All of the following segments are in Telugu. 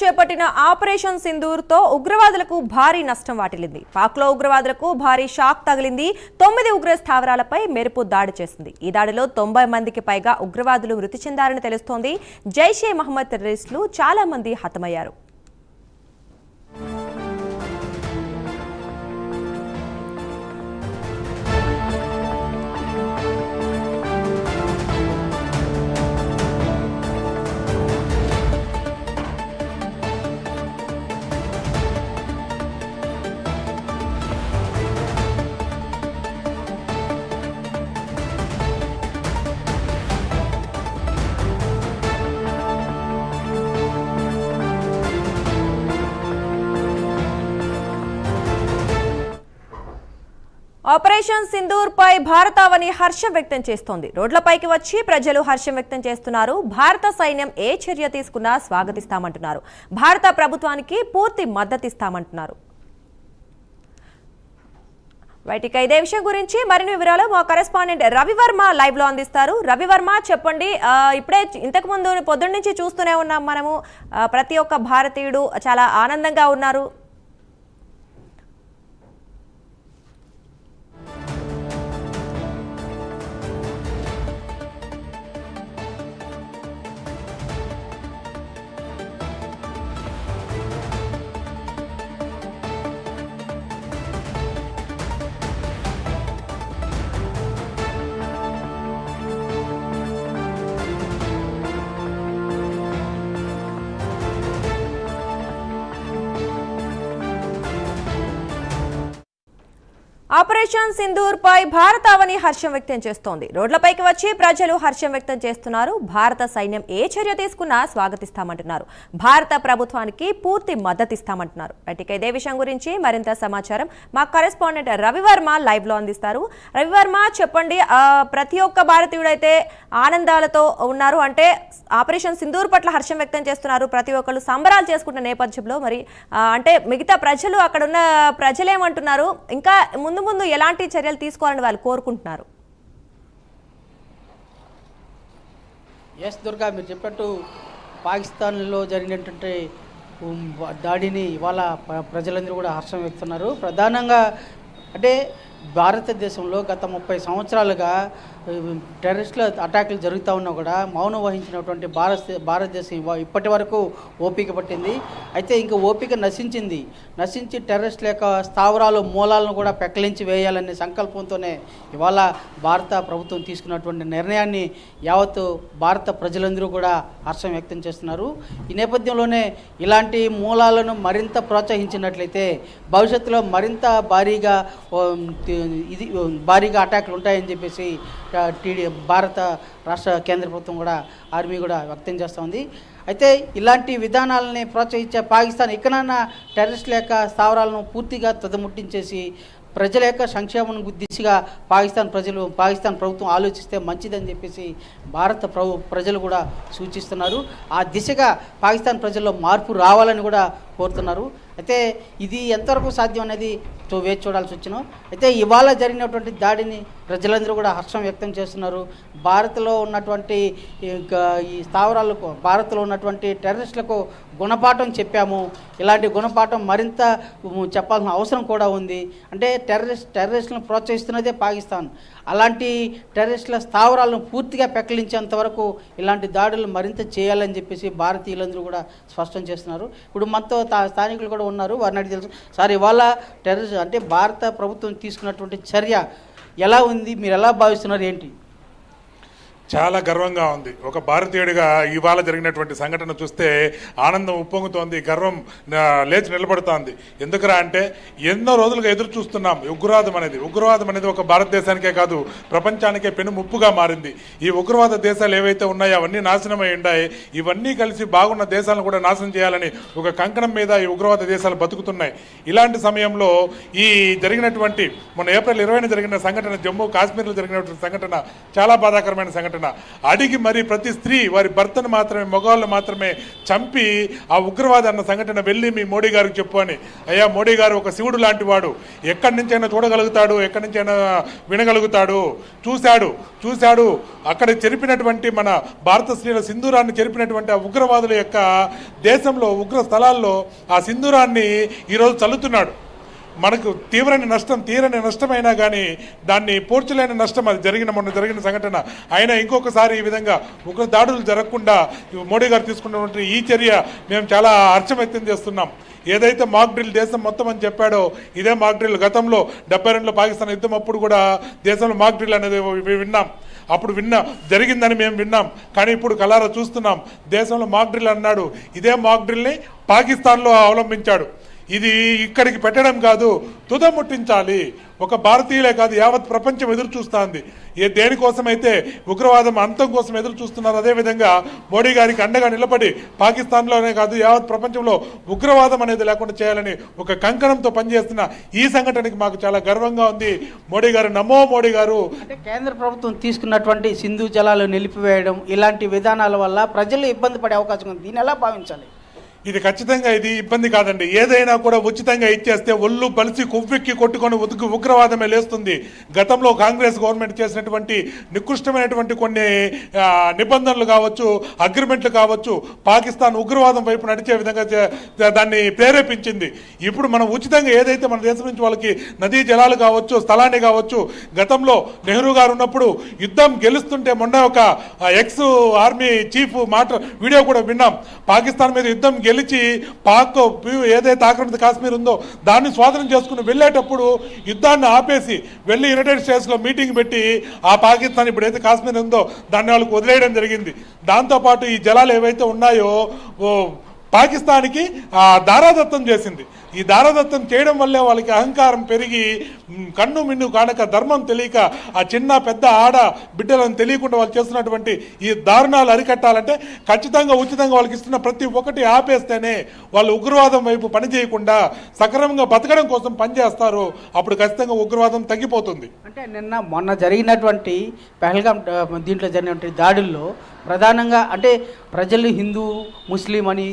చేపట్టిన ఆపరేషన్ సింధూర్తో ఉగ్రవాదులకు భారీ నష్టం వాటిల్లింది. పాక్లో ఉగ్రవాదులకు భారీ షాక్ తగిలింది. తొమ్మిది ఉగ్ర స్థావరాలపై మెరుపు దాడి చేసింది. ఈ దాడిలో తొంభై మందికి పైగా ఉగ్రవాదులు మృతి చెందారని తెలుస్తోంది. జైషే మహమ్మద్ టెర్రరిస్టులు చాలా మంది హతమయ్యారు. ఆపరేషన్ సింధూర్ పై భారతావని హర్షం వ్యక్తం చేస్తోంది. రోడ్లపైకి వచ్చి ప్రజలు హర్షం వ్యక్తం చేస్తున్నారు. భారత సైన్యం ఏ చర్య తీసుకున్నా స్వాగతిస్తామంటున్నారు. భారత ప్రభుత్వానికి పూర్తి మద్దతిస్తామంటున్నారు. బయటికి ఇదే విషయం గురించి మరిన్ని వివరాలు మా కరెస్పాండెంట్ రవివర్మ లైవ్లో అందిస్తారు. రవివర్మ చెప్పండి ఇప్పుడే ఇంతకు ముందు పొద్దున్న నుంచి చూస్తూనే ఉన్నాం మనము. ప్రతి ఒక్క భారతీయుడు చాలా ఆనందంగా ఉన్నారు. ఆపరేషన్ సింధూర్ పై భారత అవని హర్షం వ్యక్తం చేస్తోంది. రోడ్లపైకి వచ్చి ప్రజలు హర్షం వ్యక్తం చేస్తున్నారు. భారత సైన్యం ఏ చర్య తీసుకున్నా స్వాగతిస్తామంటున్నారు. భారత ప్రభుత్వానికి పూర్తి మద్దతిస్తామంటున్నారు. రైట్ ఇదే విషయం గురించి మరింత సమాచారం మా కరెస్పాండెంట్ రవివర్మ లైవ్లో అందిస్తారు. రవివర్మ చెప్పండి ప్రతి ఒక్క భారతీయుడైతే ఆనందాలతో ఉన్నారు అంటే ఆపరేషన్ సింధూర్ పట్ల హర్షం వ్యక్తం చేస్తున్నారు. ప్రతి ఒక్కళ్ళు సంబరాలు చేసుకుంటున్న నేపథ్యంలో మరి అంటే మిగతా ప్రజలు అక్కడ ఉన్న ఇంకా ముందు ముందు ఎలాంటి చర్యలు తీసుకోవాలని వాళ్ళు కోరుకుంటున్నారు? ఎస్ దుర్గా మీరు చెప్పినట్టు పాకిస్తాన్లో జరిగినటువంటి దాడిని ఇవాళ ప్రజలందరూ కూడా హర్షం వ్యక్తున్నారు ప్రధానంగా అంటే భారతదేశంలో గత ముప్పై సంవత్సరాలుగా టెర్రరిస్టుల అటాకులు జరుగుతూ ఉన్నా కూడా మౌనం వహించినటువంటి భారత భారతదేశం ఇప్పటి వరకు ఓపిక పట్టింది. అయితే ఇంకా ఓపిక నశించింది. నశించి టెర్రరిస్టుల యొక్క స్థావరాలు మూలాలను కూడా పెక్కలించి వేయాలనే సంకల్పంతోనే ఇవాళ భారత ప్రభుత్వం తీసుకున్నటువంటి నిర్ణయాన్ని యావత్తు భారత ప్రజలందరూ కూడా హర్షం వ్యక్తం చేస్తున్నారు. ఈ నేపథ్యంలోనే ఇలాంటి మూలాలను మరింత ప్రోత్సహించినట్లయితే భవిష్యత్తులో మరింత భారీగా ఇది భారీగా అటాకులు ఉంటాయని చెప్పేసి టీడీ భారత రాష్ట్ర కేంద్ర ప్రభుత్వం కూడా ఆర్మీ కూడా వ్యక్తం చేస్తోంది అయితే ఇలాంటి విధానాలని ప్రోత్సహించే పాకిస్తాన్ ఇకనైనా టెర్రరిస్టుల యొక్క స్థావరాలను పూర్తిగా తుదముట్టించేసి ప్రజల యొక్క సంక్షేమం దిశగా పాకిస్తాన్ ప్రజలు పాకిస్తాన్ ప్రభుత్వం ఆలోచిస్తే మంచిదని చెప్పేసి భారత ప్రభు ప్రజలు కూడా సూచిస్తున్నారు. ఆ దిశగా పాకిస్తాన్ ప్రజల్లో మార్పు రావాలని కూడా కోరుతున్నారు. అయితే ఇది ఎంతవరకు సాధ్యం అనేది చూ- వేచి చూడాల్సి వచ్చినాం. అయితే ఇవాళ జరిగినటువంటి దాడిని ప్రజలందరూ కూడా హర్షం వ్యక్తం చేస్తున్నారు. భారత్లో ఉన్నటువంటి ఈ ఈ స్థావరాలకు భారత్లో ఉన్నటువంటి టెర్రరిస్టులకు గుణపాఠం చెప్పాము. ఇలాంటి గుణపాఠం మరింత చెప్పాల్సిన అవసరం కూడా ఉంది. అంటే టెర్రరిస్ట్ టెర్రరిస్టులను ప్రోత్సహిస్తున్నదే పాకిస్తాన్. అలాంటి టెర్రరిస్టుల స్థావరాలను పూర్తిగా పెక్కలించేంత వరకు ఇలాంటి దాడులు మరింత చేయాలని చెప్పేసి భారతీయులందరూ కూడా స్పష్టం చేస్తున్నారు. ఇప్పుడు మనతో తా- స్థానికులు కూడా ఉన్నారు. వారిని అడిగి తెలుసు. సార్ ఇవాళ టెర్రరిస్ట్ అంటే భారత ప్రభుత్వం తీసుకున్నటువంటి చర్య ఎలా ఉంది? మీరు ఎలా భావిస్తున్నారు? ఏంటి? చాలా గర్వంగా ఉంది. ఒక భారతీయుడిగా ఇవాళ జరిగినటువంటి సంఘటన చూస్తే ఆనందం ఉప్పొంగుతోంది గర్వం లేచి నిలబడుతోంది. ఎందుకురా అంటే ఎన్నో రోజులుగా ఎదురు చూస్తున్నాం. ఉగ్రవాదం అనేది ఉగ్రవాదం అనేది ఒక భారతదేశానికే కాదు ప్రపంచానికే పెను ముప్పుగా మారింది. ఈ ఉగ్రవాద దేశాలు ఏవైతే ఉన్నాయో అవన్నీ నాశనమై ఉన్నాయి ఇవన్నీ కలిసి బాగున్న దేశాలను కూడా నాశనం చేయాలని ఒక కంకణం మీద ఈ ఉగ్రవాద దేశాలు బతుకుతున్నాయి. ఇలాంటి సమయంలో ఈ జరిగినటువంటి మొన్న ఏప్రిల్ ఇరవైన జరిగిన సంఘటన జమ్మూ కాశ్మీర్లో జరిగినటువంటి సంఘటన చాలా బాధాకరమైన సంఘటన. సంఘటన అడిగి మరి ప్రతి స్త్రీ వారి భర్తను మాత్రమే మగవాళ్ళు మాత్రమే చంపి ఆ ఉగ్రవాద అన్న సంఘటన వెళ్ళి మీ మోడీ గారికి చెప్పు అని. అయ్యా మోడీ గారు ఒక శివుడు లాంటి వాడు. ఎక్కడి నుంచైనా చూడగలుగుతాడు ఎక్కడి నుంచైనా వినగలుగుతాడు. చూశాడు చూశాడు. అక్కడ చెరిపినటువంటి మన భారత స్త్రీల సింధూరాన్ని చెరిపినటువంటి ఆ ఉగ్రవాదుల యొక్క దేశంలో ఉగ్ర స్థలాల్లో ఆ సింధూరాన్ని ఈరోజు చల్లుతున్నాడు. మనకు తీవ్రమైన నష్టం తీరని నష్టమైనా కానీ దాన్ని పూడ్చలేని నష్టం అది జరిగిన మొన్న జరిగిన సంఘటన. అయినా ఇంకొకసారి ఈ విధంగా ఉగ్ర దాడులు జరగకుండా మోడీ గారు తీసుకున్నటువంటి ఈ చర్య మేము చాలా హర్షం వ్యక్తం చేస్తున్నాం. ఏదైతే మాక్ డ్రిల్ దేశం మొత్తం అని చెప్పాడో ఇదే మాక్ డ్రిల్ గతంలో డెబ్బై రెండులో పాకిస్తాన్ యుద్ధం అప్పుడు కూడా దేశంలో మాక్ డ్రిల్ అనేది విన్నాం. అప్పుడు విన్నా జరిగిందని మేము విన్నాం. కానీ ఇప్పుడు కలారా చూస్తున్నాం. దేశంలో మాక్ డ్రిల్ అన్నాడు. ఇదే మాక్ డ్రిల్ని పాకిస్తాన్లో అవలంబించాడు. ఇది ఇక్కడికి పెట్టడం కాదు తుదముట్టించాలి ఒక భారతీయులే కాదు యావత్ ప్రపంచం ఎదురు చూస్తుంది. ఏ దేనికోసమైతే ఉగ్రవాదం అంతం కోసం ఎదురు చూస్తున్నారు అదేవిధంగా మోడీ గారికి అండగా నిలబడి పాకిస్తాన్లోనే కాదు యావత్ ప్రపంచంలో ఉగ్రవాదం అనేది లేకుండా చేయాలని ఒక కంకణంతో పనిచేస్తున్న ఈ సంఘటనకి మాకు చాలా గర్వంగా ఉంది. మోడీ గారు నమో మోడీ గారు. అంటే కేంద్ర ప్రభుత్వం తీసుకున్నటువంటి సింధు జలాలు నిలిపివేయడం ఇలాంటి విధానాల వల్ల ప్రజలు ఇబ్బంది పడే అవకాశం ఉంది. దీని ఎలా భావించాలి? ఇది ఖచ్చితంగా ఇది ఇబ్బంది కాదండి. ఏదైనా కూడా ఉచితంగా ఇచ్చేస్తే ఒళ్ళు బలిసి కొవ్వెక్కి కొట్టుకొని ఉతుకు ఉగ్రవాదమే లేస్తుంది. గతంలో కాంగ్రెస్ గవర్నమెంట్ చేసినటువంటి నికృష్టమైనటువంటి కొన్ని నిబంధనలు కావచ్చు అగ్రిమెంట్లు కావచ్చు పాకిస్తాన్ ఉగ్రవాదం వైపు నడిచే విధంగా దాన్ని ప్రేరేపించింది. ఇప్పుడు మనం ఉచితంగా ఏదైతే మన దేశం నుంచి వాళ్ళకి నదీ జలాలు కావచ్చు స్థలాన్ని కావచ్చు గతంలో నెహ్రూ గారు ఉన్నప్పుడు యుద్ధం గెలుస్తుంటే మొన్న ఒక ఎక్స్ ఆర్మీ చీఫ్ మాట వీడియో కూడా విన్నాం. పాకిస్తాన్ మీద యుద్ధం గెలి గెలిచి పాక్ ఏదైతే ఆక్రమిత కాశ్మీర్ ఉందో దాన్ని స్వాధీనం చేసుకుని వెళ్ళేటప్పుడు యుద్ధాన్ని ఆపేసి వెళ్ళి యునైటెడ్ స్టేట్స్లో మీటింగ్ పెట్టి ఆ పాకిస్తాన్ ఇప్పుడు ఏదైతే కాశ్మీర్ ఉందో దాన్ని వాళ్ళకి వదిలేయడం జరిగింది. దాంతోపాటు ఈ జలాలు ఏవైతే ఉన్నాయో పాకిస్తాన్కి దారాదత్తం చేసింది. ఈ దారదత్తం చేయడం వల్లే వాళ్ళకి అహంకారం పెరిగి కన్ను మిన్ను కానక ధర్మం తెలియక ఆ చిన్న పెద్ద ఆడ బిడ్డలను తెలియకుండా వాళ్ళు చేస్తున్నటువంటి ఈ దారుణాలు అరికట్టాలంటే ఖచ్చితంగా ఉచితంగా వాళ్ళకి ఇస్తున్న ప్రతి ఒక్కటి ఆపేస్తేనే వాళ్ళు ఉగ్రవాదం వైపు పనిచేయకుండా సక్రమంగా బతకడం కోసం పనిచేస్తారు అప్పుడు ఖచ్చితంగా ఉగ్రవాదం తగ్గిపోతుంది. అంటే నిన్న మొన్న జరిగినటువంటి పహల్గాం దీంట్లో జరిగినటువంటి దాడుల్లో ప్రధానంగా అంటే ప్రజలు హిందూ ముస్లిం అని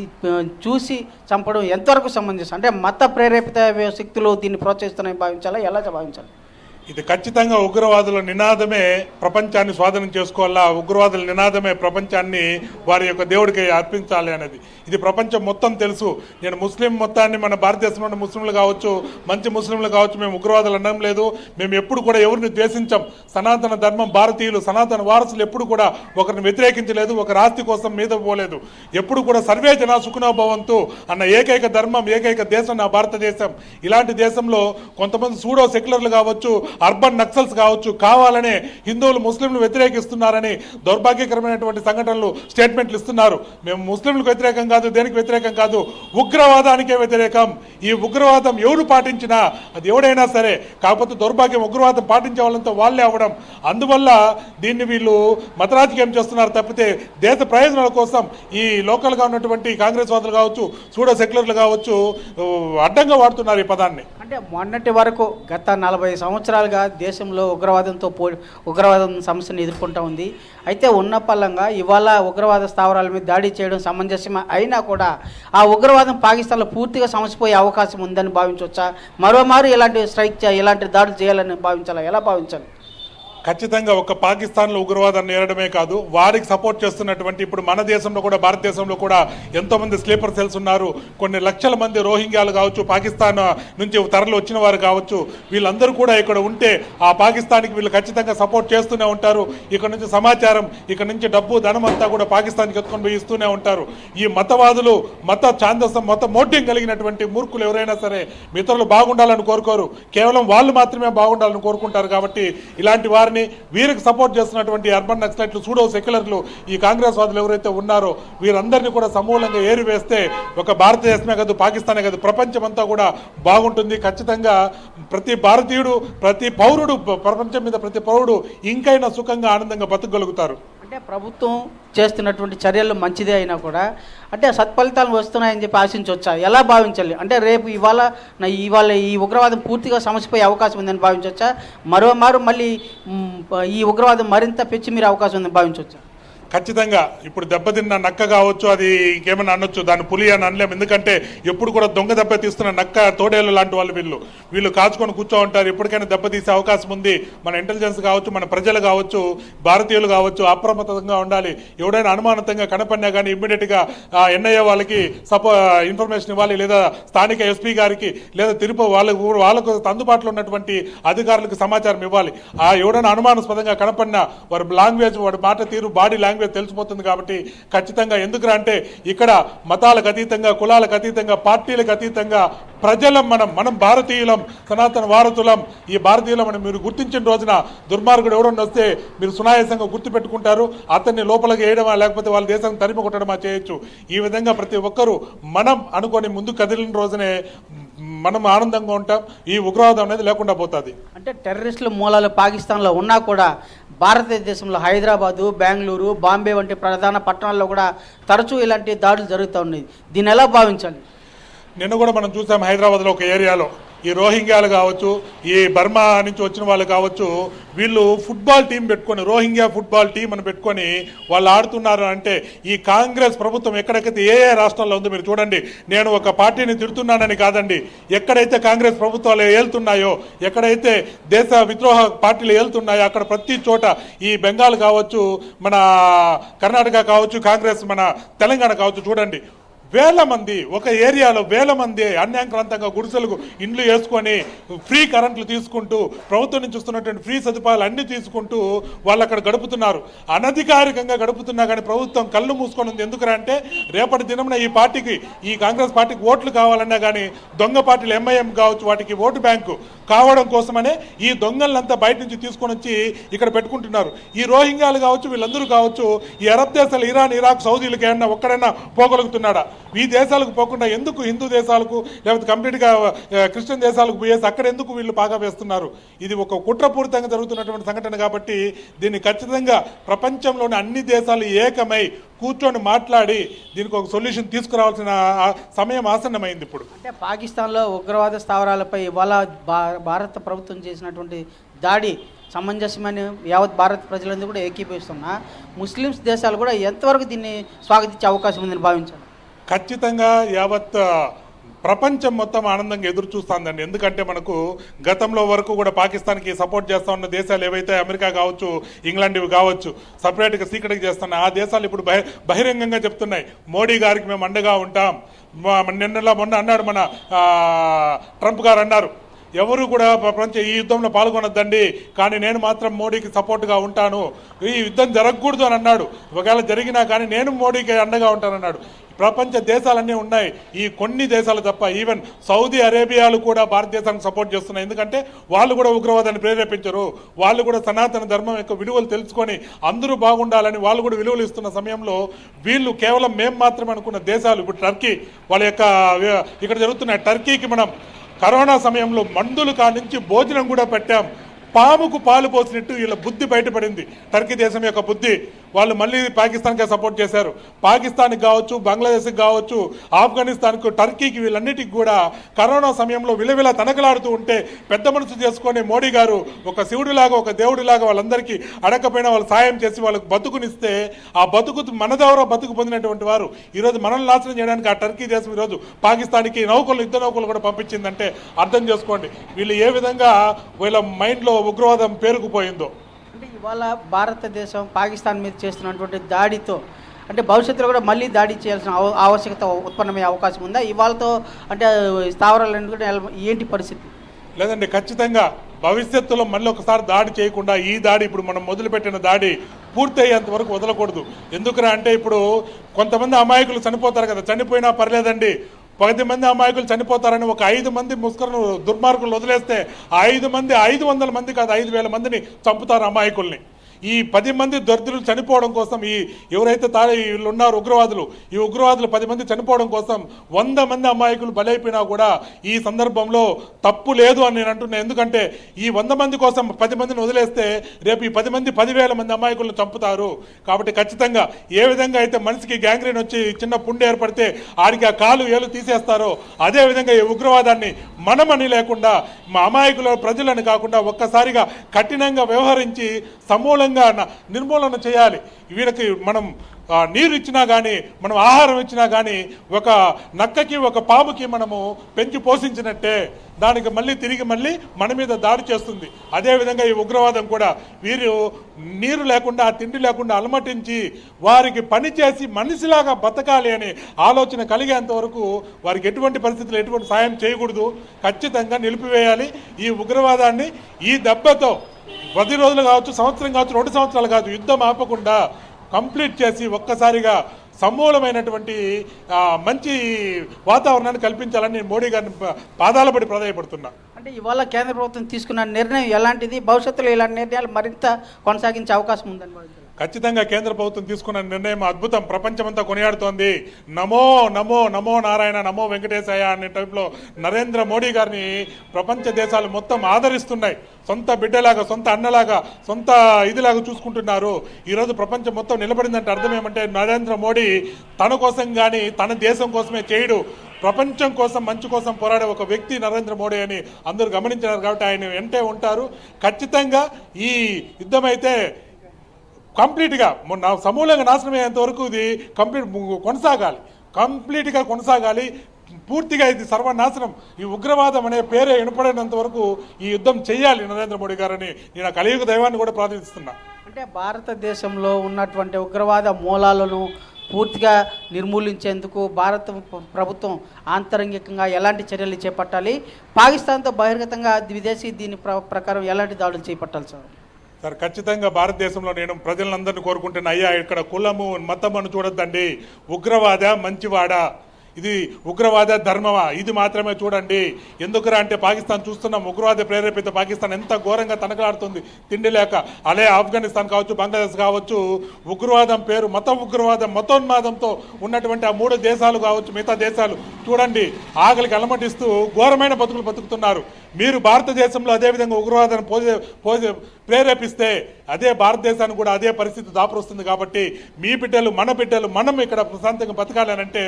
చూసి చంపడం ఎంతవరకు సంబంధించి అంటే మత ప్రేరేపిత శక్తులు దీన్ని ప్రోత్సహిస్తున్నాయని భావించాలా? ఎలా భావించాలి? ఇది ఖచ్చితంగా ఉగ్రవాదుల నినాదమే ప్రపంచాన్ని స్వాధీనం చేసుకోవాలా? ఉగ్రవాదుల నినాదమే ప్రపంచాన్ని వారి యొక్క దేవుడికి అర్పించాలి అనేది. ఇది ప్రపంచం మొత్తం తెలుసు. నేను ముస్లిం మొత్తాన్ని మన భారతదేశంలో ఉన్న ముస్లింలు కావచ్చు మంచి ముస్లింలు కావచ్చు మేము ఉగ్రవాదులు అనడం లేదు. మేము ఎప్పుడు కూడా ఎవరిని ద్వేషించాం. సనాతన ధర్మం భారతీయులు సనాతన వారసులు ఎప్పుడు కూడా ఒకరిని వ్యతిరేకించలేదు ఒక ఆస్తి కోసం మీద పోలేదు. ఎప్పుడు కూడా సర్వే జన సుఖనోభవంతు అన్న ఏకైక ధర్మం ఏకైక దేశం నా భారతదేశం. ఇలాంటి దేశంలో కొంతమంది సూడో సెక్యులర్లు కావచ్చు అర్బన్ నక్సల్స్ కావచ్చు కావాలనే హిందువులు ముస్లింలు వ్యతిరేకిస్తున్నారని దౌర్భాగ్యకరమైనటువంటి సంఘటనలు స్టేట్మెంట్లు ఇస్తున్నారు. మేము ముస్లింలకు వ్యతిరేకం కాదు దేనికి వ్యతిరేకం కాదు ఉగ్రవాదానికే వ్యతిరేకం. ఈ ఉగ్రవాదం ఎవరు పాటించినా అది ఎవడైనా సరే కాకపోతే దౌర్భాగ్యం ఉగ్రవాదం పాటించే వాళ్ళంతా వాళ్ళే అవ్వడం. అందువల్ల దీన్ని వీళ్ళు మతరాజకీయం చేస్తున్నారు తప్పితే దేశ ప్రయోజనాల కోసం ఈ లోకల్గా ఉన్నటువంటి కాంగ్రెస్ వాదులు కావచ్చు సూడో సెక్యులర్లు కావచ్చు అడ్డంగా వాడుతున్నారు ఈ పదాన్ని. అంటే మొన్నటి వరకు గత నలభై సంవత్సరాలుగా దేశంలో ఉగ్రవాదంతో పో ఉగ్రవాదం సమస్యను ఎదుర్కొంటూ ఉంది. అయితే ఉన్న పల్లంగా ఇవాళ ఉగ్రవాద స్థావరాల మీద దాడి చేయడం సమంజసమే అయినా కూడా ఆ ఉగ్రవాదం పాకిస్తాన్లో పూర్తిగా సమసిపోయే అవకాశం ఉందని భావించవచ్చా? మరోమారు ఇలాంటి స్ట్రైక్ చే- ఇలాంటి దాడులు చేయాలని భావించాలా? ఎలా భావించాలి? ఖచ్చితంగా ఒక పాకిస్తాన్లో ఉగ్రవాదాన్ని నేరడమే కాదు వారికి సపోర్ట్ చేస్తున్నటువంటి ఇప్పుడు మన దేశంలో కూడా భారతదేశంలో కూడా ఎంతోమంది స్లీపర్ సెల్స్ ఉన్నారు. కొన్ని లక్షల మంది రోహింగ్యాలు కావచ్చు పాకిస్తాన్ నుంచి తరలి వచ్చిన వారు కావచ్చు వీళ్ళందరూ కూడా ఇక్కడ ఉంటే ఆ పాకిస్తాన్కి వీళ్ళు ఖచ్చితంగా సపోర్ట్ చేస్తూనే ఉంటారు. ఇక్కడ నుంచి సమాచారం ఇక్కడ నుంచి డబ్బు ధనం అంతా కూడా పాకిస్తాన్కి ఎత్తుకొని పోయి ఇస్తూనే ఉంటారు. ఈ మతవాదులు మత ఛాందసం మత మోటింగ్ కలిగినటువంటి మూర్ఖులు ఎవరైనా సరే మిత్రులు బాగుండాలని కోరుకోరు. కేవలం వాళ్ళు మాత్రమే బాగుండాలని కోరుకుంటారు కాబట్టి ఇలాంటి వారిని వీరికి సపోర్ట్ చేస్తున్నటువంటి అర్బన్ నక్సలైట్లు సూడో సెక్యులర్లు ఈ కాంగ్రెస్ వాదులు ఎవరైతే ఉన్నారో వీరందరినీ కూడా సమూలంగా ఏరివేస్తే ఒక భారతదేశమే కాదు పాకిస్తానే కాదు ప్రపంచమంతా కూడా బాగుంటుంది. ఖచ్చితంగా ప్రతి భారతీయుడు ప్రతి పౌరుడు ప్రపంచం మీద ప్రతి పౌరుడు ఇంకైనా సుఖంగా ఆనందంగా బతకగలుగుతారు. అంటే ప్రభుత్వం చేస్తున్నటువంటి చర్యలు మంచిదే అయినా కూడా అంటే సత్ఫలితాలు వస్తున్నాయని చెప్పి ఆశించవచ్చా? ఎలా భావించాలి? అంటే రేపు ఇవాళ నా ఇవాళ ఈ ఉగ్రవాదం పూర్తిగా సమసిపోయే అవకాశం ఉందని భావించవచ్చా? మరో మారు మళ్ళీ ఈ ఉగ్రవాదం మరింత పెంచి మీరు అవకాశం ఉందని భావించవచ్చా? ఖచ్చితంగా ఇప్పుడు దెబ్బతిన్న నక్క కావచ్చు అది ఇంకేమైనా అనొచ్చు దాన్ని పులి అని అనలేము ఎందుకంటే ఎప్పుడు కూడా దొంగ దెబ్బ తీస్తున్న నక్క తోడేళ్ళు లాంటి వాళ్ళు వీళ్ళు. వీళ్ళు కాచుకొని కూర్చో ఉంటారు. ఎప్పటికైనా దెబ్బ తీసే అవకాశం ఉంది. మన ఇంటెలిజెన్స్ కావచ్చు మన ప్రజలు కావచ్చు భారతీయులు కావచ్చు అప్రమత్తంగా ఉండాలి. ఎవడైనా అనుమానితంగా కనపడినా కానీ ఇమ్మీడియట్గా ఎన్ఐఏ వాళ్ళకి సపో ఇన్ఫర్మేషన్ ఇవ్వాలి. లేదా స్థానిక ఎస్పీ గారికి లేదా తిరుపతి వాళ్ళకు వాళ్ళకు అందుబాటులో ఉన్నటువంటి అధికారులకు సమాచారం ఇవ్వాలి. ఆ ఎవడైనా అనుమానాస్పదంగా కనపడినా వారి లాంగ్వేజ్ వాడి మాట తీరు బాడీ లాంగ్వేజ్ తెలిసిపోతుంది కాబట్టి ఖచ్చితంగా ఎందుకురా అంటే ఇక్కడ మతాలకు అతీతంగా కులాలకు అతీతంగా పార్టీలకు అతీతంగా ప్రజలం మనం మనం భారతీయులం సనాతన భారతులం ఈ భారతీయులం అని మీరు గుర్తించిన రోజున దుర్మార్గుడు ఎవరన్నా వస్తే మీరు సునాయాసంగా గుర్తుపెట్టుకుంటారు. అతన్ని లోపలికి వేయడమా లేకపోతే వాళ్ళ దేశాన్ని తరిమి కొట్టడమా చేయొచ్చు. ఈ విధంగా ప్రతి ఒక్కరూ మనం అనుకొని ముందు కదిలిన రోజునే మనం ఆనందంగా ఉంటాం ఈ ఉగ్రవాదం అనేది లేకుండా పోతుంది. అంటే టెర్రరిస్టుల మూలాలు పాకిస్తాన్లో ఉన్నా కూడా భారతదేశంలో హైదరాబాదు బెంగళూరు బాంబే వంటి ప్రధాన పట్టణాల్లో కూడా తరచూ ఇలాంటి దాడులు జరుగుతూ ఉన్నాయి. దీన్ని ఎలా భావించాలి? నిన్న కూడా మనం చూసాం హైదరాబాద్లో ఒక ఏరియాలో. ఈ రోహింగ్యాలు కావచ్చు ఈ బర్మా నుంచి వచ్చిన వాళ్ళు కావచ్చు వీళ్ళు ఫుట్బాల్ టీం పెట్టుకొని రోహింగ్యా ఫుట్బాల్ టీం అని పెట్టుకొని వాళ్ళు ఆడుతున్నారు అంటే ఈ కాంగ్రెస్ ప్రభుత్వం ఎక్కడెక్కడైతే ఏ ఏ రాష్ట్రాల్లో ఉందో మీరు చూడండి. నేను ఒక పార్టీని తిడుతున్నానని కాదండి. ఎక్కడైతే కాంగ్రెస్ ప్రభుత్వాలు ఏలుతున్నాయో ఎక్కడైతే దేశ విద్రోహ పార్టీలు ఏళ్తున్నాయో అక్కడ ప్రతి చోట ఈ బెంగాల్ కావచ్చు మన కర్ణాటక కావచ్చు కాంగ్రెస్ మన తెలంగాణ కావచ్చు చూడండి. వేల మంది ఒక ఏరియాలో వేల మంది అన్యాంక్రాంతంగా గుడిసెలకు ఇండ్లు వేసుకొని ఫ్రీ కరెంట్లు తీసుకుంటూ ప్రభుత్వం నుంచి వస్తున్నటువంటి ఫ్రీ సదుపాయాలు అన్ని తీసుకుంటూ వాళ్ళు అక్కడ గడుపుతున్నారు. అనధికారికంగా గడుపుతున్నా కానీ ప్రభుత్వం కళ్ళు మూసుకొని ఉంది. ఎందుకురా అంటే రేపటి దినమున ఈ పార్టీకి ఈ కాంగ్రెస్ పార్టీకి ఓట్లు కావాలన్నా కానీ దొంగ పార్టీలు ఎంఐఎం కావచ్చు వాటికి ఓటు బ్యాంకు కావడం కోసమనే ఈ దొంగలంతా బయట నుంచి తీసుకొని వచ్చి ఇక్కడ పెట్టుకుంటున్నారు. ఈ రోహింగ్యాలు కావచ్చు వీళ్ళందరూ కావచ్చు ఈ అరబ్ దేశాలు ఇరాన్ ఇరాక్ సౌదీలకు ఏమన్నా ఒక్కడైనా పోగలుగుతున్నాడా? ఈ దేశాలకు పోకుండా ఎందుకు హిందూ దేశాలకు లేకపోతే కంప్లీట్గా క్రిస్టియన్ దేశాలకు పోయేసి అక్కడ ఎందుకు వీళ్ళు బాగా వేస్తున్నారు? ఇది ఒక కుట్రపూరితంగా జరుగుతున్నటువంటి సంఘటన కాబట్టి దీన్ని ఖచ్చితంగా ప్రపంచంలోని అన్ని దేశాలు ఏకమై కూర్చొని మాట్లాడి దీనికి ఒక సొల్యూషన్ తీసుకురావాల్సిన సమయం ఆసన్నమైంది ఇప్పుడు. అంటే పాకిస్తాన్లో ఉగ్రవాద స్థావరాలపై ఇవాళ భా- భారత ప్రభుత్వం చేసినటువంటి దాడి సమంజసమని యావత్ భారత ప్రజలందరూ కూడా ఏకీభవిస్తున్నా. ముస్లిమ్స్ దేశాలు కూడా ఎంతవరకు దీన్ని స్వాగతించే అవకాశం ఉందని భావించారు? ఖచ్చితంగా యావత్ ప్రపంచం మొత్తం ఆనందంగా ఎదురు చూస్తుందండి. ఎందుకంటే మనకు గతంలో వరకు కూడా పాకిస్తాన్కి సపోర్ట్ చేస్తా ఉన్న దేశాలు ఏవైతే అమెరికా కావచ్చు ఇంగ్లాండ్ ఇవి కావచ్చు సపరేట్గా సీక్రెట్గా చేస్తున్నాయి ఆ దేశాలు ఇప్పుడు బహి బహిరంగంగా చెప్తున్నాయి. మోడీ గారికి మేము అండగా ఉంటాం. నిన్నలా మొన్న అన్నాడు మన ట్రంప్ గారు అన్నారు. ఎవరు కూడా ప్రపంచ ఈ యుద్ధంలో పాల్గొనొద్దండి. కానీ నేను మాత్రం మోడీకి సపోర్ట్గా ఉంటాను. ఈ యుద్ధం జరగకూడదు అని అన్నాడు. ఒకవేళ జరిగినా కానీ నేను మోడీకి అండగా ఉంటానన్నాడు. ప్రపంచ దేశాలన్నీ ఉన్నాయి. ఈ కొన్ని దేశాలు తప్ప ఈవెన్ సౌదీ అరేబియాలు కూడా భారతదేశానికి సపోర్ట్ చేస్తున్నాయి. ఎందుకంటే వాళ్ళు కూడా ఉగ్రవాదాన్ని ప్రేరేపించరు. వాళ్ళు కూడా సనాతన ధర్మం యొక్క విలువలు తెలుసుకొని అందరూ బాగుండాలని వాళ్ళు కూడా విలువలు ఇస్తున్న సమయంలో వీళ్ళు కేవలం మేము మాత్రమే అనుకున్న దేశాలు. ఇప్పుడు టర్కీ వాళ్ళ యొక్క ఇక్కడ జరుగుతున్న టర్కీకి మనం కరోనా సమయంలో మందులు కానించి భోజనం కూడా పెట్టాం. పాముకు పాలు పోసినట్టు వీళ్ళ బుద్ధి బయటపడింది. టర్కీ దేశం యొక్క బుద్ధి. వాళ్ళు మళ్ళీ పాకిస్తాన్కే సపోర్ట్ చేశారు. పాకిస్తాన్కి కావచ్చు బంగ్లాదేశ్కి కావచ్చు ఆఫ్ఘనిస్తాన్కు టర్కీకి వీళ్ళన్నిటికి కూడా కరోనా సమయంలో విలవిల తనకలాడుతూ ఉంటే పెద్ద మనసు చేసుకొని మోడీ గారు ఒక శివుడిలాగా ఒక దేవుడిలాగా వాళ్ళందరికీ అడగకపోయినా వాళ్ళు సాయం చేసి వాళ్ళకి బతుకునిస్తే ఆ బతుకు మన ద్వారా బతుకు పొందినటువంటి వారు ఈరోజు మనల్ని నాశనం చేయడానికి ఆ టర్కీ దేశం ఈరోజు పాకిస్తాన్కి నౌకలు యుద్ధ నౌకలు కూడా పంపించిందంటే అర్థం చేసుకోండి. వీళ్ళు ఏ విధంగా వీళ్ళ మైండ్లో ఉగ్రవాదం పేరుకుపోయిందో. ఇవాళ భారతదేశం పాకిస్తాన్ మీద చేస్తున్నటువంటి దాడితో అంటే భవిష్యత్తులో కూడా మళ్ళీ దాడి చేయాల్సిన ఆవశ్యకత ఉత్పన్నమయ్యే అవకాశం ఉందా? ఇవాళతో అంటే స్థావరాలు ఎందుకంటే ఏంటి పరిస్థితి? లేదండి ఖచ్చితంగా భవిష్యత్తులో మళ్ళీ ఒకసారి దాడి చేయకుండా ఈ దాడి ఇప్పుడు మనం మొదలుపెట్టిన దాడి పూర్తి అయ్యేంత వరకు వదలకూడదు. ఎందుకురా అంటే ఇప్పుడు కొంతమంది అమాయకులు చనిపోతారు కదా చనిపోయినా పర్లేదండి. పది మంది అమాయకులు చనిపోతారని ఒక ఐదు మంది ముస్కరును దుర్మార్గులు వదిలేస్తే ఐదు మంది ఐదు వందల మంది కాదు ఐదు వేల మందిని చంపుతారు అమాయకుల్ని. ఈ పది మంది దరిద్రులు చనిపోవడం కోసం ఈ ఎవరైతే తా వీళ్ళు ఉన్నారు ఉగ్రవాదులు ఈ ఉగ్రవాదులు పది మంది చనిపోవడం కోసం వంద మంది అమాయకులు బలైపోయినా కూడా ఈ సందర్భంలో తప్పు లేదు అని నేను అంటున్నా. ఎందుకంటే ఈ వంద మంది కోసం పది మందిని వదిలేస్తే రేపు ఈ పది మంది పదివేల మంది అమాయకులను చంపుతారు. కాబట్టి ఖచ్చితంగా ఏ విధంగా అయితే మనిషికి గ్యాంగ్రీన్ వచ్చి చిన్న పుండు ఏర్పడితే ఆడికి ఆ కాలు ఏలు తీసేస్తారో అదేవిధంగా ఈ ఉగ్రవాదాన్ని మనమని లేకుండా మా అమాయకుల ప్రజలను కాకుండా ఒక్కసారిగా కఠినంగా వ్యవహరించి సమూలంగా నిర్మూలన చేయాలి. వీళ్ళకి మనం నీరు ఇచ్చినా కానీ మనం ఆహారం ఇచ్చినా కానీ ఒక నక్కకి ఒక పాముకి మనము పెంచి పోషించినట్టే దానికి మళ్ళీ తిరిగి మళ్ళీ మన మీద దాడి చేస్తుంది. అదేవిధంగా ఈ ఉగ్రవాదం కూడా వీరు నీరు లేకుండా తిండి లేకుండా అలమటించి వారికి పని చేసి మనిషిలాగా బతకాలి అనే ఆలోచన కలిగేంత వరకు వారికి ఎటువంటి పరిస్థితులు ఎటువంటి సాయం చేయకూడదు. ఖచ్చితంగా నిలిపివేయాలి. ఈ ఉగ్రవాదాన్ని ఈ దెబ్బతో పది రోజులు కావచ్చు సంవత్సరం కావచ్చు రెండు సంవత్సరాలు కాదు యుద్ధం ఆపకుండా కంప్లీట్ చేసి ఒక్కసారిగా సమూలమైనటువంటి మంచి వాతావరణాన్ని కల్పించాలని నేను మోడీ గారిని పాదాల పడి ప్రాధాయపడుతున్నా. అంటే ఇవాళ కేంద్ర ప్రభుత్వం తీసుకున్న నిర్ణయం ఎలాంటిది? భవిష్యత్తులో ఇలాంటి నిర్ణయాలు మరింత కొనసాగించే అవకాశం ఉందని ఖచ్చితంగా కేంద్ర ప్రభుత్వం తీసుకున్న నిర్ణయం అద్భుతం. ప్రపంచమంతా కొనియాడుతోంది. నమో నమో నమో నారాయణ నమో వెంకటేశయ్య అనే టైప్లో నరేంద్ర మోడీ గారిని ప్రపంచ దేశాలు మొత్తం ఆదరిస్తున్నాయి. సొంత బిడ్డలాగా సొంత అన్నలాగా సొంత ఇదిలాగా చూసుకుంటున్నారు. ఈరోజు ప్రపంచం మొత్తం నిలబడిందంటే అర్థం ఏమంటే నరేంద్ర మోడీ తన కోసం కానీ తన దేశం కోసమే చేయడు. ప్రపంచం కోసం మంచి కోసం పోరాడే ఒక వ్యక్తి నరేంద్ర మోడీ అని అందరూ గమనించినారు కాబట్టి ఆయన వెంటే ఉంటారు. ఖచ్చితంగా ఈ యుద్ధమైతే కంప్లీట్గా మొన్న సమూలంగా నాశనం అయ్యేంత వరకు ఇది కంప్లీట్ కొనసాగాలి. కంప్లీట్గా కొనసాగాలి. పూర్తిగా ఇది సర్వనాశనం. ఈ ఉగ్రవాదం అనే పేరే వినపడినంత వరకు ఈ యుద్ధం చేయాలి నరేంద్ర మోడీ గారని నేను ఆ కలియుగ దైవాన్ని కూడా ప్రార్థిస్తున్నా. అంటే భారతదేశంలో ఉన్నటువంటి ఉగ్రవాద మూలాలను పూర్తిగా నిర్మూలించేందుకు భారత ప్రభుత్వం ఆంతరంగికంగా ఎలాంటి చర్యలు చేపట్టాలి? పాకిస్తాన్తో బహిర్గతంగా విదేశీ దీని ప్ర- ప్రకారం ఎలాంటి దాడులు చేపట్టాలి సార్? సార్ ఖచ్చితంగా భారతదేశంలో నేను ప్రజలందరినీ కోరుకుంటున్నా అయ్యా ఇక్కడ కులము మతం అని చూడొద్దండి. ఉగ్రవాద మంచివాడా ఇది ఉగ్రవాద ధర్మమా? ఇది మాత్రమే చూడండి. ఎందుకురా అంటే పాకిస్తాన్ చూస్తున్నాం ఉగ్రవాద ప్రేరేపిత పాకిస్తాన్ ఎంత ఘోరంగా తనకలాడుతుంది. తిండి లేక అలే ఆఫ్ఘనిస్తాన్ కావచ్చు బంగ్లాదేశ్ కావచ్చు ఉగ్రవాదం పేరు మత ఉగ్రవాదం మతోన్మాదంతో ఉన్నటువంటి ఆ మూడు దేశాలు కావచ్చు మిగతా దేశాలు చూడండి ఆకలికి అలమటిస్తూ ఘోరమైన బతుకులు బతుకుతున్నారు. మీరు భారతదేశంలో అదేవిధంగా ఉగ్రవాదాన్ని పోజే పోజే ప్రేరేపిస్తే అదే భారతదేశానికి కూడా అదే పరిస్థితి దాపురుస్తుంది కాబట్టి మీ బిడ్డలు మన బిడ్డలు మనం ఇక్కడ ప్రశాంతంగా బతకాలనంటే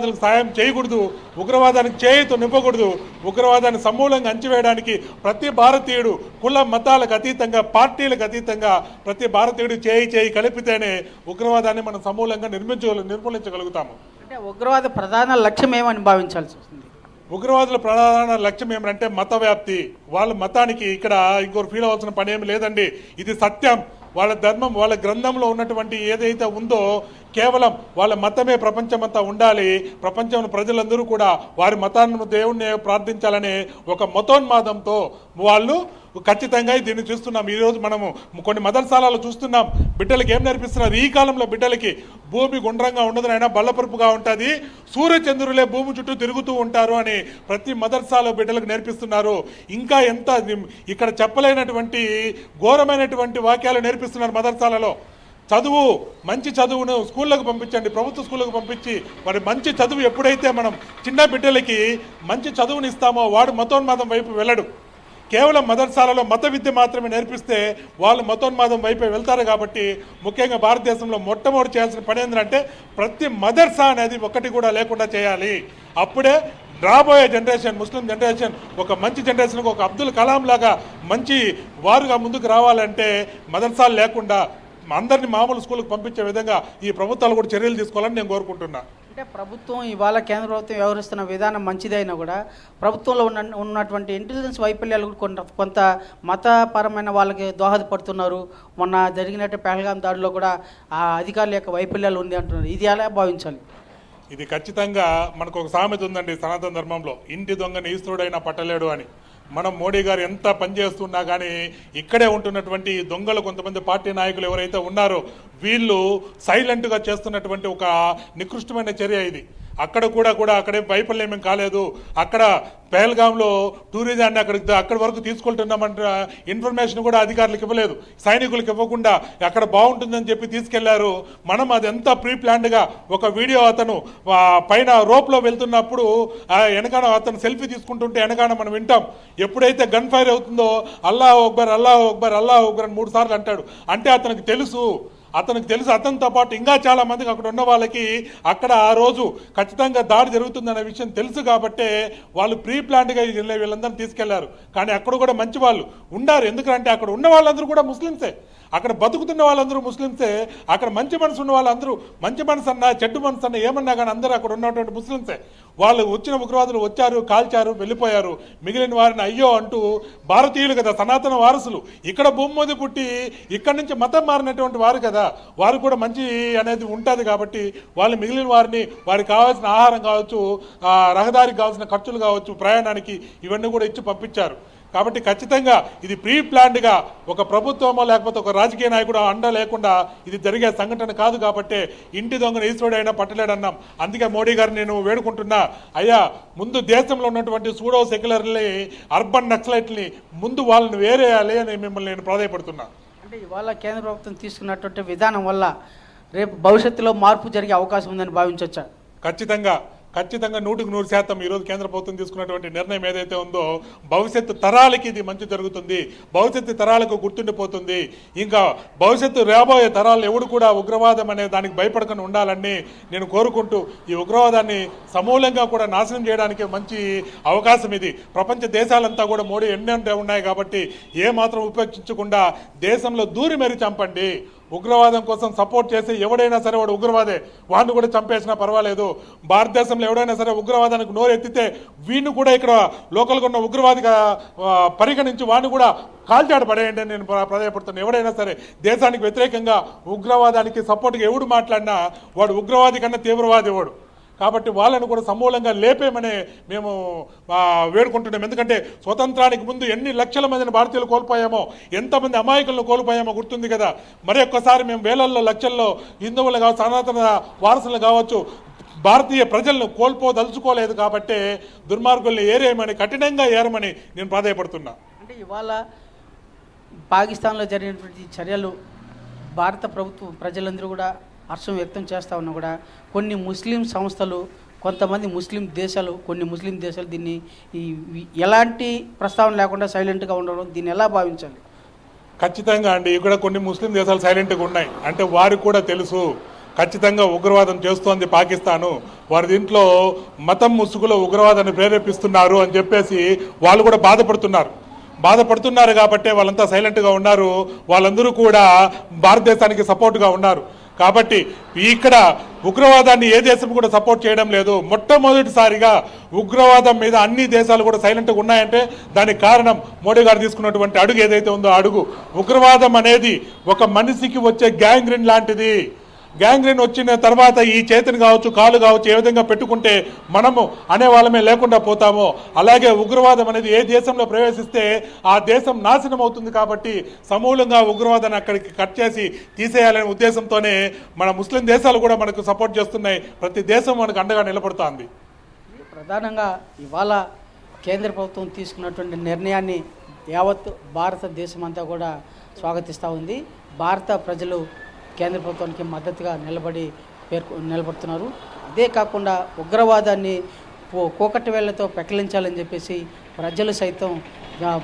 ఉగ్రవాదులకు సాయం చేయకూడదు ఉగ్రవాదానికి చేయితో నింపకూడదు ఉగ్రవాదాన్ని సమూలంగా అంచివేయడానికి ప్రతి భారతీయుడు కుల మతాలకు అతీతంగా పార్టీలకు అతీతంగా ప్రతి భారతీయుడు చేయి చేయి కలిపితేనే ఉగ్రవాదాన్ని మనం సమూలంగా నిర్మించ నిర్మూలించగలుగుతాము. అంటే ఉగ్రవాద ప్రధాన లక్ష్యం ఏమని భావించాల్సి వస్తుంది? ఉగ్రవాదుల ప్రధాన లక్ష్యం ఏమంటే మత వ్యాప్తి వాళ్ళ మతానికి ఇక్కడ ఇంకోరు ఫీల్ అవ్వాల్సిన పని ఏమి లేదండి. ఇది సత్యం. వాళ్ళ ధర్మం వాళ్ళ గ్రంథంలో ఉన్నటువంటి ఏదైతే ఉందో కేవలం వాళ్ళ మతమే ప్రపంచమంతా ఉండాలి. ప్రపంచంలో ప్రజలందరూ కూడా వారి మతాన్ని దేవుణ్ణి ప్రార్థించాలనే ఒక మతోన్మాదంతో వాళ్ళు ఖచ్చితంగా దీన్ని చూస్తున్నాం. ఈరోజు మనము కొన్ని మదర్సాలలో చూస్తున్నాం. బిడ్డలకి ఏం నేర్పిస్తున్నారు? ఈ కాలంలో బిడ్డలకి భూమి గుండ్రంగా ఉండదు అయినా బల్లపరుపుగా ఉంటుంది. సూర్యచంద్రులే భూమి చుట్టూ తిరుగుతూ ఉంటారు అని ప్రతి మదర్సాలో బిడ్డలకు నేర్పిస్తున్నారు. ఇంకా ఎంత ఇక్కడ చెప్పలేనటువంటి ఘోరమైనటువంటి వాక్యాలు నేర్పిస్తున్నారు మదర్సాలలో. చదువు మంచి చదువును స్కూళ్ళకు పంపించండి ప్రభుత్వ స్కూళ్ళకు పంపించి మరి మంచి చదువు ఎప్పుడైతే మనం చిన్న బిడ్డలకి మంచి చదువుని ఇస్తామో వాడు మతోన్మాదం వైపు వెళ్ళడు. కేవలం మదర్సాలలో మత విద్య మాత్రమే నేర్పిస్తే వాళ్ళు మతోన్మాదం వైపే వెళ్తారు కాబట్టి ముఖ్యంగా భారతదేశంలో మొట్టమొదటి చేయాల్సిన పని ఏంటంటే ప్రతి మదర్సా అనేది ఒకటి కూడా లేకుండా చేయాలి. అప్పుడే రాబోయే జనరేషన్ ముస్లిం జనరేషన్ ఒక మంచి జనరేషన్కి ఒక అబ్దుల్ కలాం లాగా మంచి వారుగా ముందుకు రావాలంటే మదర్సాలు లేకుండా అందరినీ మామూలు స్కూల్కి పంపించే విధంగా ఈ ప్రభుత్వాలు కూడా చర్యలు తీసుకోవాలని నేను కోరుకుంటున్నా. అంటే ప్రభుత్వం ఇవాళ కేంద్ర ప్రభుత్వం వ్యవహరిస్తున్న విధానం మంచిదైనా కూడా ప్రభుత్వంలో ఉన్న ఉన్నటువంటి ఇంటెలిజెన్స్ వైఫల్యాలు కూడా కొంత కొంత మతపరమైన వాళ్ళకి దోహదపడుతున్నారు. మొన్న జరిగినట్టు పెహల్గాం దాడిలో కూడా ఆ అధికారుల యొక్క వైఫల్యాలు ఉంది అంటున్నారు. ఇది ఎలా భావించాలి? ఇది ఖచ్చితంగా మనకు ఒక సామెత ఉందండి సనాతన ధర్మంలో ఇంటి దొంగని ఈశ్వరుడైనా పట్టలేడు అని. మనం మోడీ గారు ఎంత పనిచేస్తున్నా కానీ ఇక్కడే ఉంటున్నటువంటి దొంగలు కొంతమంది పార్టీ నాయకులు ఎవరైతే ఉన్నారో వీళ్ళు సైలెంట్గా చేస్తున్నటువంటి ఒక నికృష్టమైన చర్య ఇది. అక్కడ కూడా కూడా అక్కడే వైఫల్యం ఏం కాలేదు. అక్కడ పేల్గాంలో టూరిజాన్ని అక్కడికి అక్కడి వరకు తీసుకెళ్తున్నామంటే ఇన్ఫర్మేషన్ కూడా అధికారులకు ఇవ్వలేదు. సైనికులకు ఇవ్వకుండా అక్కడ బాగుంటుందని చెప్పి తీసుకెళ్ళారు. మనం అది ఎంత ప్రీ ప్లాన్డ్గా ఒక వీడియో అతను పైన రోప్లో వెళ్తున్నప్పుడు వెనకాన అతను సెల్ఫీ తీసుకుంటుంటే వెనకాన మనం వింటాం. ఎప్పుడైతే గన్ ఫైర్ అవుతుందో అల్లా అక్బర్ అల్లా అక్బర్ అల్లా అక్బర్ అని మూడు సార్లు అంటాడు. అంటే అతనికి తెలుసు. అతనికి తెలుసు అతనితో పాటు ఇంకా చాలా మందికి అక్కడ ఉన్న వాళ్ళకి అక్కడ ఆ రోజు ఖచ్చితంగా దాడి జరుగుతుందనే విషయం తెలుసు కాబట్టే వాళ్ళు ప్రీ ప్లాన్డ్గా వీళ్ళందరినీ తీసుకెళ్ళారు. కానీ అక్కడ కూడా మంచి వాళ్ళు ఉండారు. ఎందుకంటే అక్కడ ఉన్న వాళ్ళందరూ కూడా ముస్లిమ్సే. అక్కడ బతుకుతున్న వాళ్ళందరూ ముస్లిమ్సే. అక్కడ మంచి మనసు ఉన్న వాళ్ళందరూ మంచి మనసు అన్నా చెడ్డు మనసు అన్నా ఏమన్నా కానీ అందరూ అక్కడ ఉన్నటువంటి ముస్లిమ్సే. వాళ్ళు వచ్చిన ఉగ్రవాదులు వచ్చారు కాల్చారు వెళ్ళిపోయారు. మిగిలిన వారిని అయ్యో అంటూ భారతీయులు కదా సనాతన వారసులు. ఇక్కడ భూమి పుట్టి ఇక్కడ నుంచి మతం మారినటువంటి వారు కదా వారు కూడా మంచి అనేది ఉంటుంది కాబట్టి వాళ్ళు మిగిలిన వారిని వారికి కావాల్సిన ఆహారం కావచ్చు రహదారికి కావాల్సిన ఖర్చులు కావచ్చు ప్రయాణానికి ఇవన్నీ కూడా ఇచ్చి పంపించారు. కాబట్టి ఖచ్చితంగా ఇది ప్రీ ప్లాన్డ్గా ఒక ప్రభుత్వమో లేకపోతే ఒక రాజకీయ నాయకుడు అండ లేకుండా ఇది జరిగే సంఘటన కాదు కాబట్టి ఇంటి దొంగను ఈశ్వరుడు అయినా పట్టలేడన్నాం. అందుకే మోడీ గారిని నేను వేడుకుంటున్నా. అయ్యా ముందు దేశంలో ఉన్నటువంటి సూడో సెక్యులర్ని అర్బన్ నక్సలైట్ని ముందు వాళ్ళని వేరేయాలి అని మిమ్మల్ని నేను ప్రాధాయపడుతున్నా. అంటే ఇవాళ కేంద్ర ప్రభుత్వం తీసుకున్నటువంటి విధానం వల్ల రేపు భవిష్యత్తులో మార్పు జరిగే అవకాశం ఉందని భావించవచ్చా ఖచ్చితంగా. ఖచ్చితంగా నూటికి నూరు శాతం ఈరోజు కేంద్ర ప్రభుత్వం తీసుకున్నటువంటి నిర్ణయం ఏదైతే ఉందో భవిష్యత్తు తరాలకి ఇది మంచి జరుగుతుంది. భవిష్యత్తు తరాలకు గుర్తుండిపోతుంది. ఇంకా భవిష్యత్తు రాబోయే తరాలు ఎవడు కూడా ఉగ్రవాదం అనే దానికి భయపడకుండా ఉండాలని నేను కోరుకుంటూ ఈ ఉగ్రవాదాన్ని సమూలంగా కూడా నాశనం చేయడానికి మంచి అవకాశం ఇది. ప్రపంచ దేశాలంతా కూడా మోడీ ఎన్నెంటే ఉన్నాయి కాబట్టి ఏ మాత్రం ఉపేక్షించకుండా దేశంలో దూరి మెరి చంపండి. ఉగ్రవాదం కోసం సపోర్ట్ చేసి ఎవడైనా సరే వాడు ఉగ్రవాదే. వాడిని కూడా చంపేసినా పర్వాలేదు. భారతదేశంలో ఎవడైనా సరే ఉగ్రవాదానికి నోరు ఎత్తితే వీడిని కూడా ఇక్కడ లోకల్గా ఉన్న ఉగ్రవాదిగా పరిగణించి వాడిని కూడా కాల్చాడు పడేయండి నేను ప్ర- ప్రాధాయపడుతున్నాను ఎవడైనా సరే దేశానికి వ్యతిరేకంగా ఉగ్రవాదానికి సపోర్ట్గా ఎవడు మాట్లాడినా వాడు ఉగ్రవాది కన్నా తీవ్రవాది వాడు. కాబట్టి వాళ్ళను కూడా సమూలంగా లేపేమని మేము వేడుకుంటున్నాం. ఎందుకంటే స్వతంత్రానికి ముందు ఎన్ని లక్షల మందిని భారతీయులు కోల్పోయామో ఎంతమంది అమాయకులను కోల్పోయామో గుర్తుంది కదా. మరి ఒక్కసారి మేము వేలల్లో లక్షల్లో హిందువులు కావచ్చు సనాతన వారసులు కావచ్చు భారతీయ ప్రజలను కోల్పోదలుచుకోలేదు కాబట్టి దుర్మార్గుల్ని ఏరేయమని కఠినంగా ఏరమని నేను ప్రాధాయపడుతున్నా. అంటే ఇవాళ పాకిస్తాన్లో జరిగినటువంటి చర్యలు భారత ప్రభుత్వం ప్రజలందరూ కూడా హర్షం వ్యక్తం చేస్తూ ఉన్నా కూడా కొన్ని ముస్లిం సంస్థలు కొంతమంది ముస్లిం దేశాలు కొన్ని ముస్లిం దేశాలు దీన్ని ఈ ఎలాంటి ప్రస్తావన లేకుండా సైలెంట్గా ఉండడం దీన్ని ఎలా భావించాలి? ఖచ్చితంగా అండి. ఇక్కడ కొన్ని ముస్లిం దేశాలు సైలెంట్గా ఉన్నాయి. అంటే వారికి కూడా తెలుసు. ఖచ్చితంగా ఉగ్రవాదం చేస్తోంది పాకిస్తాను. వారి దీంట్లో మతం ముసుగులో ఉగ్రవాదాన్ని ప్రేరేపిస్తున్నారు అని చెప్పేసి వాళ్ళు కూడా బాధపడుతున్నారు. బాధపడుతున్నారు కాబట్టే వాళ్ళంతా సైలెంట్గా ఉన్నారు. వాళ్ళందరూ కూడా భారతదేశానికి సపోర్ట్గా ఉన్నారు. కాబట్టి ఇక్కడ ఉగ్రవాదాన్ని ఏ దేశం కూడా సపోర్ట్ చేయడం లేదు. మొట్టమొదటిసారిగా ఉగ్రవాదం మీద అన్ని దేశాలు కూడా సైలెంట్గా ఉన్నాయంటే దానికి కారణం మోడీ గారు తీసుకున్నటువంటి అడుగు ఏదైతే ఉందో అడుగు. ఉగ్రవాదం అనేది ఒక మనిషికి వచ్చే గ్యాంగ్రిన్ లాంటిది. గ్యాంగ్రీన్ వచ్చిన తర్వాత ఈ చేతిని కావచ్చు కాలు కావచ్చు ఏ విధంగా పెట్టుకుంటే మనము అనే వాళ్ళమే లేకుండా పోతామో అలాగే ఉగ్రవాదం అనేది ఏ దేశంలో ప్రవేశిస్తే ఆ దేశం నాశనం అవుతుంది కాబట్టి సమూలంగా ఉగ్రవాదాన్ని అక్కడికి కట్ చేసి తీసేయాలనే ఉద్దేశంతోనే మన ముస్లిం దేశాలు కూడా మనకు సపోర్ట్ చేస్తున్నాయి. ప్రతి దేశం మనకు అండగా నిలబడుతోంది. ప్రధానంగా ఇవాళ కేంద్ర ప్రభుత్వం తీసుకున్నటువంటి నిర్ణయాన్ని యావత్ భారతదేశం అంతా కూడా స్వాగతిస్తూ ఉంది. భారత ప్రజలు కేంద్ర ప్రభుత్వానికి మద్దతుగా నిలబడి పేర్కొ నిలబడుతున్నారు. అదే కాకుండా ఉగ్రవాదాన్ని కోకటి వేళ్ళతో పెకలించాలని చెప్పేసి ప్రజలు సైతం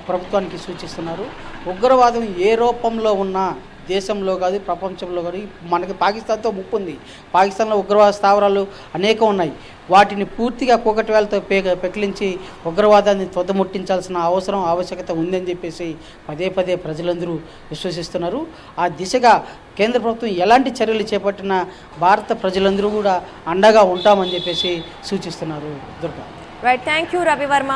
ప్రభుత్వానికి సూచిస్తున్నారు. ఉగ్రవాదం ఏ రూపంలో ఉన్నా దేశంలో కాదు ప్రపంచంలో కాదు మనకి పాకిస్తాన్తో ముప్పు ఉంది. పాకిస్తాన్లో ఉగ్రవాద స్థావరాలు అనేకం ఉన్నాయి. వాటిని పూర్తిగా కూకటి వేలతో పే పెకిలించి ఉగ్రవాదాన్ని తొద్దముట్టించాల్సిన అవసరం ఆవశ్యకత ఉందని చెప్పేసి పదే పదే ప్రజలందరూ విశ్వసిస్తున్నారు. ఆ దిశగా కేంద్ర ప్రభుత్వం ఎలాంటి చర్యలు చేపట్టినా భారత ప్రజలందరూ కూడా అండగా ఉంటామని చెప్పేసి సూచిస్తున్నారు Durga. Right thank you Ravivarma